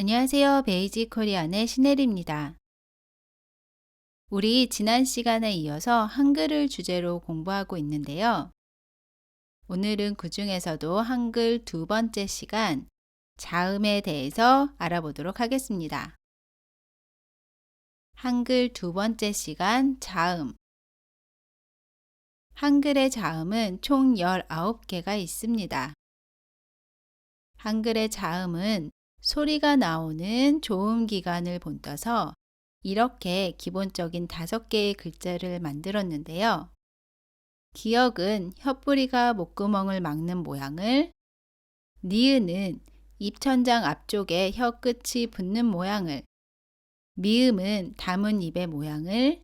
안녕하세요. 베이지 코리안의 신혜리입니다. 우리 지난 시간에 이어서 한글을 주제로 공부하고 있는데요. 오늘은 그 중에서도 한글 두 번째 시간 자음에 대해서 알아보도록 하겠습니다. 한글 두 번째 시간 자음 한글의 자음은 총 19개가 있습니다. 한글의 자음은 소리가 나오는 조음 기관을 본떠서 이렇게 기본적인 다섯 개의 글자를 만들었는데요. 기억은 혀뿌리가 목구멍을 막는 모양을, 니은은 입천장 앞쪽에 혀 끝이 붙는 모양을, 미음은 담은 입의 모양을,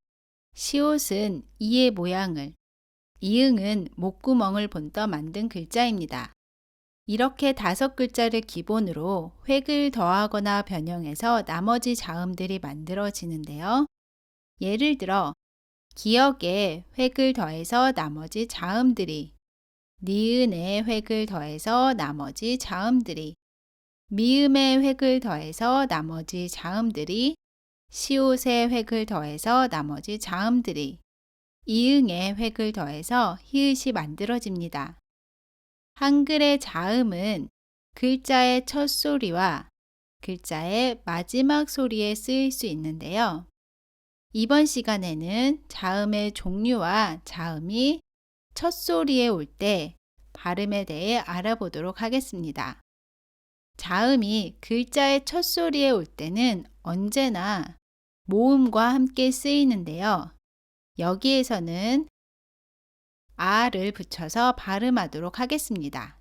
시옷은 이의 모양을, 이응은 목구멍을 본떠 만든 글자입니다. 이렇게 다섯 글자를 기본으로 획을 더하거나 변형해서 나머지 자음들이 만들어지는데요. 예를 들어 기억에 획을 더해서 나머지 자음들이 니은에 획을 더해서 나머지 자음들이 미음에 획을 더해서 나머지 자음들이 시옷에 획을 더해서 나머지 자음들이 이응에 획을 더해서 히읗이 만들어집니다. 한글의 자음은 글자의 첫 소리와 글자의 마지막 소리에 쓰일 수 있는데요. 이번 시간에는 자음의 종류와 자음이 첫 소리에 올 때 발음에 대해 알아보도록 하겠습니다. 자음이 글자의 첫 소리에 올 때는 언제나 모음과 함께 쓰이는데요. 여기에서는 아를 붙여서 발음하도록 하겠습니다.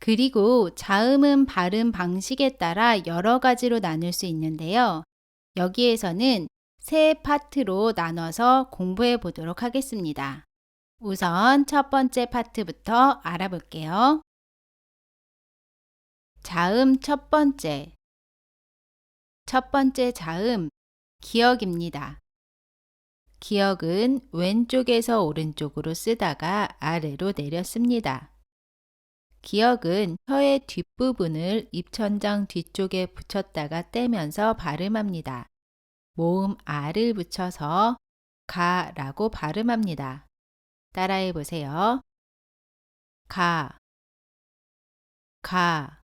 그리고 자음은 발음 방식에 따라 여러 가지로 나눌 수 있는데요. 여기에서는 세 파트로 나눠서 공부해 보도록 하겠습니다. 우선 첫 번째 파트부터 알아볼게요. 자음 첫 번째. 첫 번째 자음, 기억입니다. 기억은 왼쪽에서 오른쪽으로 쓰다가 아래로 내렸습니다. 기억은 혀의 뒷부분을 입천장 뒤쪽에 붙였다가 떼면서 발음합니다. 모음 아를 붙여서 가 라고 발음합니다. 따라해 보세요. 가, 가.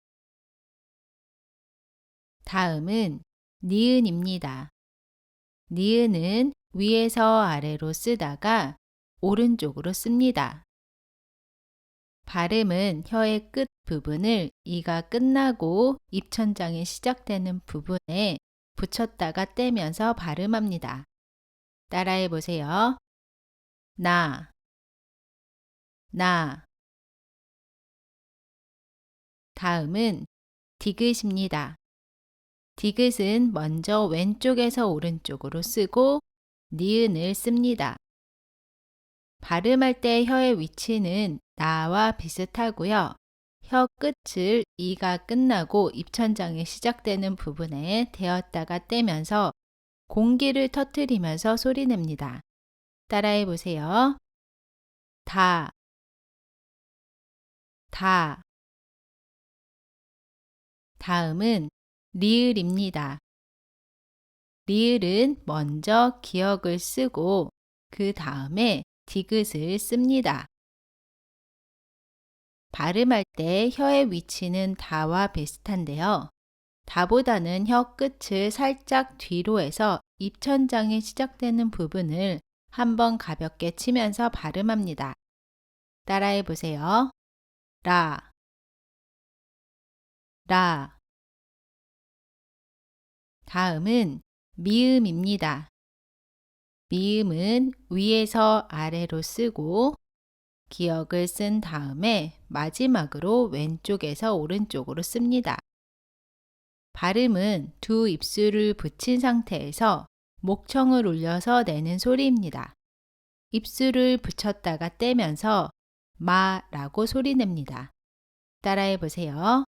다음은 니은입니다. 니은은 위에서 아래로 쓰다가 오른쪽으로 씁니다. 발음은 혀의 끝 부분을 이가 끝나고 입천장이 시작되는 부분에 붙였다가 떼면서 발음합니다. 따라해 보세요. 나, 나. 다음은 디귿입니다. 디귿은 먼저 왼쪽에서 오른쪽으로 쓰고 니은을 씁니다. 발음할 때 혀의 위치는 나와 비슷하고요. 혀 끝을 이가 끝나고 입천장이 시작되는 부분에 대었다가 떼면서 공기를 터트리면서 소리냅니다. 따라해 보세요. 다, 다. 다음은 리을입니다. 리을은 먼저 기억을 쓰고 그 다음에 디귿을 씁니다. 발음할 때 혀의 위치는 다와 비슷한데요. 다보다는 혀 끝을 살짝 뒤로 해서 입천장이 시작되는 부분을 한번 가볍게 치면서 발음합니다. 따라해 보세요. 라, 라. 다음은 미음입니다. 미음은 위에서 아래로 쓰고 기억을 쓴 다음에 마지막으로 왼쪽에서 오른쪽으로 씁니다. 발음은 두 입술을 붙인 상태에서 목청을 울려서 내는 소리입니다. 입술을 붙였다가 떼면서 마 라고 소리냅니다. 따라해 보세요.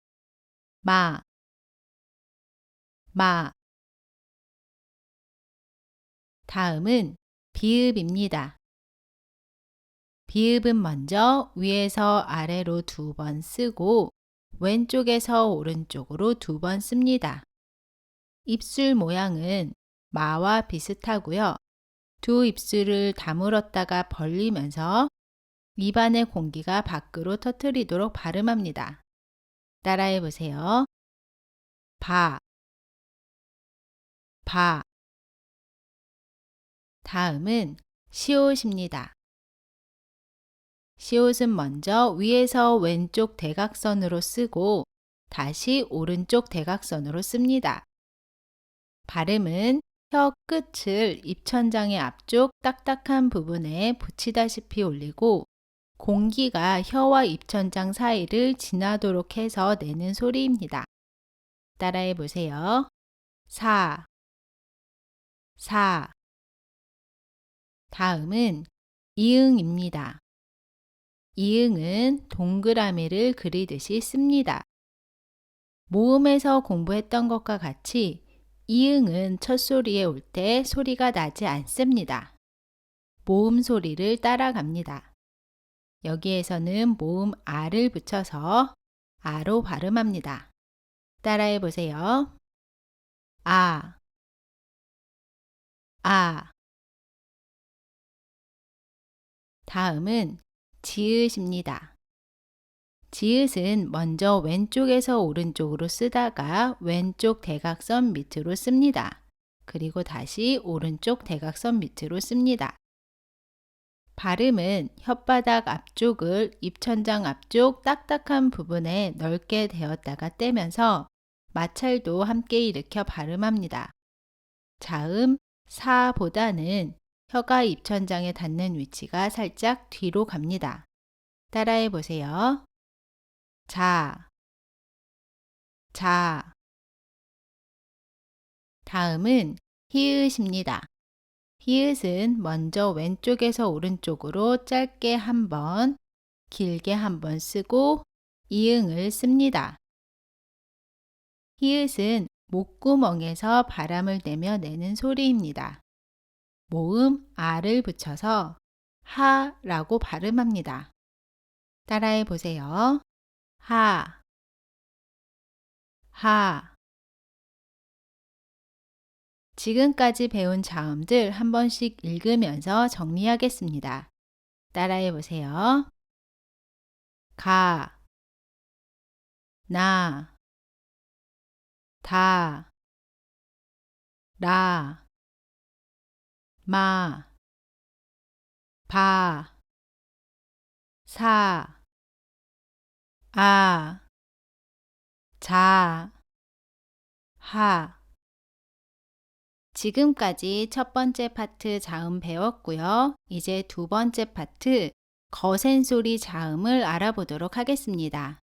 마, 마. 다음은 비읍입니다. 비읍은 먼저 위에서 아래로 두 번 쓰고 왼쪽에서 오른쪽으로 두 번 씁니다. 입술 모양은 마와 비슷하고요. 두 입술을 다물었다가 벌리면서 입안의 공기가 밖으로 터트리도록 발음합니다. 따라해 보세요. 바, 바. 다음은 시옷입니다. 시옷은 먼저 위에서 왼쪽 대각선으로 쓰고 다시 오른쪽 대각선으로 씁니다. 발음은 혀 끝을 입천장의 앞쪽 딱딱한 부분에 붙이다시피 올리고 공기가 혀와 입천장 사이를 지나도록 해서 내는 소리입니다. 따라해 보세요. 사, 사. 다음은 이응입니다. 이응은 동그라미를 그리듯이 씁니다. 모음에서 공부했던 것과 같이 이응은 첫 소리에 올 때 소리가 나지 않습니다. 모음 소리를 따라갑니다. 여기에서는 모음 아를 붙여서 아로 발음합니다. 따라해 보세요. 아, 아. 다음은 지읒입니다. 지읒은 먼저 왼쪽에서 오른쪽으로 쓰다가 왼쪽 대각선 밑으로 씁니다. 그리고 다시 오른쪽 대각선 밑으로 씁니다. 발음은 혓바닥 앞쪽을 입천장 앞쪽 딱딱한 부분에 넓게 대었다가 떼면서 마찰도 함께 일으켜 발음합니다. 자음 사보다는 혀가 입천장에 닿는 위치가 살짝 뒤로 갑니다. 따라해 보세요. 자, 자. 다음은 히읗입니다. 히읗은 먼저 왼쪽에서 오른쪽으로 짧게 한 번, 길게 한 번 쓰고 이응을 씁니다. 히읗은 목구멍에서 바람을 내며 내는 소리입니다. 모음 아를 붙여서 하라고 발음합니다. 따라해 보세요. 하, 하. 지금까지 배운 자음들 한 번씩 읽으면서 정리하겠습니다. 따라해 보세요. 가, 나, 다, 라, 마, 바, 사, 아, 자, 하. 지금까지 첫 번째 파트 자음 배웠고요. 이제 두 번째 파트 거센 소리 자음을 알아보도록 하겠습니다.